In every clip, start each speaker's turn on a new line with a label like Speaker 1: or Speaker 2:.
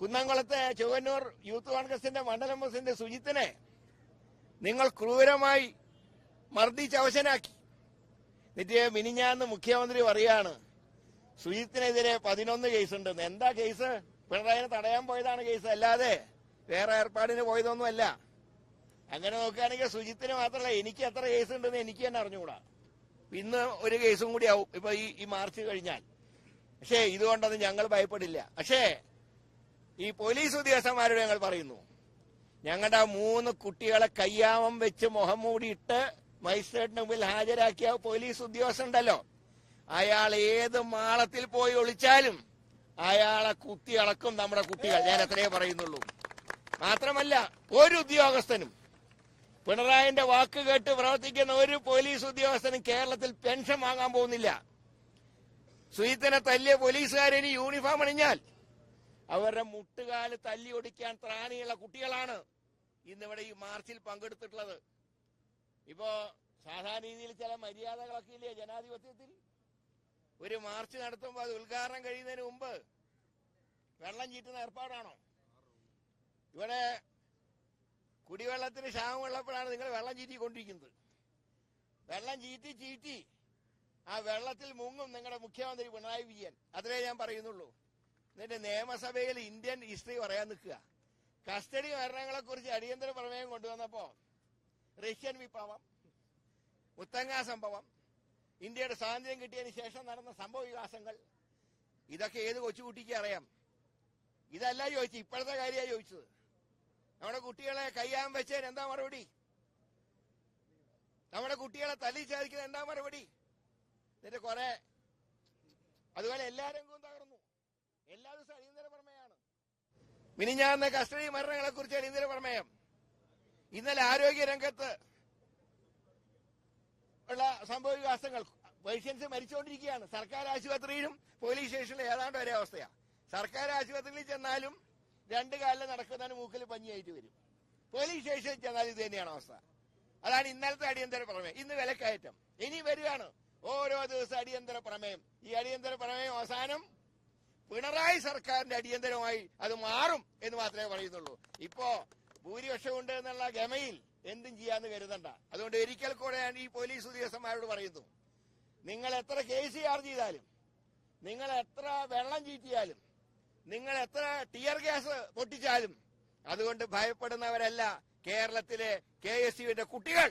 Speaker 1: കുന്നംകുളത്തെ Chuvannur youth കോൺഗ്രസിന്റെ മണ്ഡലം president സുജിത്തിനെ നിങ്ങൾ ക്രൂരമായി മർദ്ദിച്ച് അവശനാക്കി. എന്നിട്ട് മിനിഞ്ഞാന്ന് മുഖ്യമന്ത്രി പറയാണ് സുജിത്തിനെതിരെ പതിനൊന്ന് കേസുണ്ടെന്ന് എന്താ കേസ്? പിണറായിനെ തടയാൻ പോയതാണ് കേസ്. അല്ലാതെ വേറെ ഏർപ്പാടിന് പോയതൊന്നുമല്ല. അങ്ങനെ നോക്കുകയാണെങ്കിൽ സുജിത്തിന് മാത്രമല്ല എനിക്ക് എത്ര കേസ് ഉണ്ടെന്ന് എനിക്ക് തന്നെ അറിഞ്ഞുകൂടാ. ഇന്ന് ഒരു കേസും കൂടി ആവും. ഇപ്പൊ ഈ മാർച്ച് കഴിഞ്ഞാൽ. പക്ഷേ ഇതുകൊണ്ടൊന്നും ഞങ്ങൾ ഭയപ്പെടില്ല. പക്ഷേ ഈ പോലീസ് ഉദ്യോഗസ്ഥന്മാരോട് ഞങ്ങൾ പറയുന്നു ഞങ്ങളുടെ മൂന്ന് കുട്ടികളെ കയ്യാമം വെച്ച് മുഖം മൂടിയിട്ട് മജിസ്ട്രേറ്റിന് മുമ്പിൽ ഹാജരാക്കിയ പോലീസ് ഉദ്യോഗസ്ഥനുണ്ടല്ലോ. അയാൾ ഏത് മാളത്തിൽ പോയി ഒളിച്ചാലും അയാളെ കുത്തി അളക്കും നമ്മുടെ കുട്ടികൾ. ഞാൻ അത്രേ പറയുന്നുള്ളൂ. മാത്രമല്ല ഒരു ഉദ്യോഗസ്ഥനും പിണറായിന്റെ വാക്ക് കേട്ട് പ്രവർത്തിക്കുന്ന ഒരു പോലീസ് ഉദ്യോഗസ്ഥനും കേരളത്തിൽ പെൻഷൻ വാങ്ങാൻ പോകുന്നില്ല. സുഹൃത്തിനെ തല്ലിയ പോലീസുകാരിനി യൂണിഫോം അണിഞ്ഞാൽ അവരുടെ മുട്ടുകാൽ തല്ലി ഒടിക്കാൻ ത്രാണിയുള്ള കുട്ടികളാണ് ഇന്നിവിടെ ഈ മാർച്ചിൽ പങ്കെടുത്തിട്ടുള്ളത്. ഇപ്പോ സാധാരണ രീതിയിൽ ചില മര്യാദകളൊക്കെ ഇല്ലേ ജനാധിപത്യത്തിൽ? ഒരു മാർച്ച് നടത്തുമ്പോൾ അത് ഉദ്ഘാടനം കഴിയുന്നതിന് മുമ്പ് വെള്ളം ചീറ്റുന്ന ഏർപ്പാടാണോ? ഇവിടെ കുടിവെള്ളത്തിന് ക്ഷാമമുള്ളപ്പോഴാണ് നിങ്ങൾ വെള്ളം ചീറ്റിക്കൊണ്ടിരിക്കുന്നത്. വെള്ളം ചീറ്റി ചീറ്റി ആ വെള്ളത്തിൽ മുങ്ങും നിങ്ങളുടെ മുഖ്യമന്ത്രി പിണറായി വിജയൻ. അതിലേ ഞാൻ പറയുന്നുള്ളൂ. എന്നിട്ട് നിയമസഭയിൽ ഇന്ത്യൻ ഹിസ്റ്ററി പറയാൻ നിൽക്കുക. കസ്റ്റഡി മരണങ്ങളെ കുറിച്ച് അടിയന്തര പ്രമേയം കൊണ്ടുവന്നപ്പോ റഷ്യൻ വിപ്ലവം മുത്തങ്ങ സംഭവം ഇന്ത്യയുടെ സ്വാതന്ത്ര്യം കിട്ടിയതിന് ശേഷം നടന്ന സംഭവ വികാസങ്ങൾ ഇതൊക്കെ ഏത് കൊച്ചുകുട്ടിക്ക് അറിയാം? ഇതല്ല ചോദിച്ചു ഇപ്പോഴത്തെ കാര്യമാണ് ചോദിച്ചത്. നമ്മുടെ കുട്ടികളെ കയ്യാൻ വെച്ചതിന് എന്താ മറുപടി? നമ്മുടെ കുട്ടികളെ തല്ലി ചാദിക്കുന്ന എന്താ മറുപടി? എന്നിട്ട് കുറെ അതുപോലെ എല്ലാവരും എല്ലാ അടിയന്തര മിനിഞ്ഞാന്ന് കസ്റ്റഡി മരണങ്ങളെ കുറിച്ച് അടിയന്തര പ്രമേയം. ഇന്നലെ ആരോഗ്യ രംഗത്ത് ഉള്ള സംഭവ വികാസങ്ങൾ. പേഷ്യൻസ് മരിച്ചുകൊണ്ടിരിക്കുകയാണ്. സർക്കാർ ആശുപത്രിയിലും പോലീസ് സ്റ്റേഷനിലും ഏതാണ്ട് ഒരേ അവസ്ഥയാ. സർക്കാർ ആശുപത്രിയിൽ ചെന്നാലും രണ്ട് കാലിൽ നടക്കുന്നതിന് മൂക്കിൽ പഞ്ഞിയായിട്ട് വരും. പോലീസ് സ്റ്റേഷനിൽ ചെന്നാലും ഇത് തന്നെയാണ് അവസ്ഥ. അതാണ് ഇന്നലത്തെ അടിയന്തര പ്രമേയം. ഇന്ന് വിലക്കയറ്റം. ഇനി വരികയാണ്. ഓരോ ദിവസം അടിയന്തര പ്രമേയം. ഈ അടിയന്തര പ്രമേയം അവസാനം പിണറായി സർക്കാരിന്റെ അടിയന്തരമായി അത് മാറും എന്ന് മാത്രമേ പറയുന്നുള്ളൂ. ഇപ്പോ ഭൂരിപക്ഷം ഉണ്ട് എന്നുള്ള ഗമയിൽ എന്തും ചെയ്യാന്ന് കരുതണ്ട. അതുകൊണ്ട് ഒരിക്കൽ കൂടെ ഞാൻ ഈ പോലീസ് ഉദ്യോഗസ്ഥന്മാരോട് പറയുന്നു നിങ്ങൾ എത്ര കേസ് ചാർജ് ചെയ്താലും നിങ്ങൾ എത്ര വെള്ളം ചീറ്റിയാലും നിങ്ങൾ എത്ര ടിയർ ഗ്യാസ് പൊട്ടിച്ചാലും അതുകൊണ്ട് ഭയപ്പെടുന്നവരല്ല കേരളത്തിലെ കെ എസ് യുവിന്റെ കുട്ടികൾ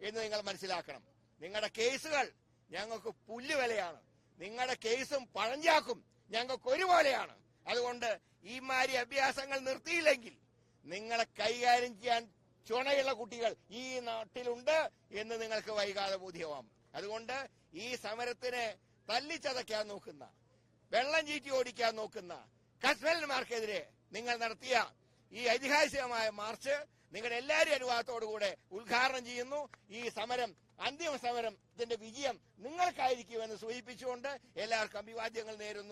Speaker 1: എന്ന് നിങ്ങൾ മനസ്സിലാക്കണം. നിങ്ങളുടെ കേസുകൾ ഞങ്ങൾക്ക് പുല്ലുവിലയാണ്. നിങ്ങളുടെ കേസും പഴഞ്ചാക്കും ഞങ്ങൾക്ക് ഒരുപോലെയാണ്. അതുകൊണ്ട് ഈ മാതിരി അഭ്യാസങ്ങൾ നിർത്തിയില്ലെങ്കിൽ നിങ്ങളെ കൈകാര്യം ചെയ്യാൻ ചുണയുള്ള കുട്ടികൾ ഈ നാട്ടിലുണ്ട് എന്ന് നിങ്ങൾക്ക് വൈകാതെ ബോധ്യമാവും. അതുകൊണ്ട് ഈ സമരത്തിനെ തല്ലിച്ചതയ്ക്കാൻ നോക്കുന്ന വെള്ളം ചീറ്റി ഓടിക്കാൻ നോക്കുന്ന കസ്മലന്മാർക്കെതിരെ നിങ്ങൾ നടത്തിയ ഈ ഐതിഹാസികമായ മാർച്ച് നിങ്ങളുടെ എല്ലാവരും അനുവാദത്തോടുകൂടെ ഉദ്ഘാടനം ചെയ്യുന്നു. ഈ സമരം അന്തിമ സമരം ഇതിന്റെ വിജയം നിങ്ങൾക്കായിരിക്കുമെന്ന് സൂചിപ്പിച്ചുകൊണ്ട് എല്ലാവർക്കും അഭിവാദ്യങ്ങൾ നേരുന്നു.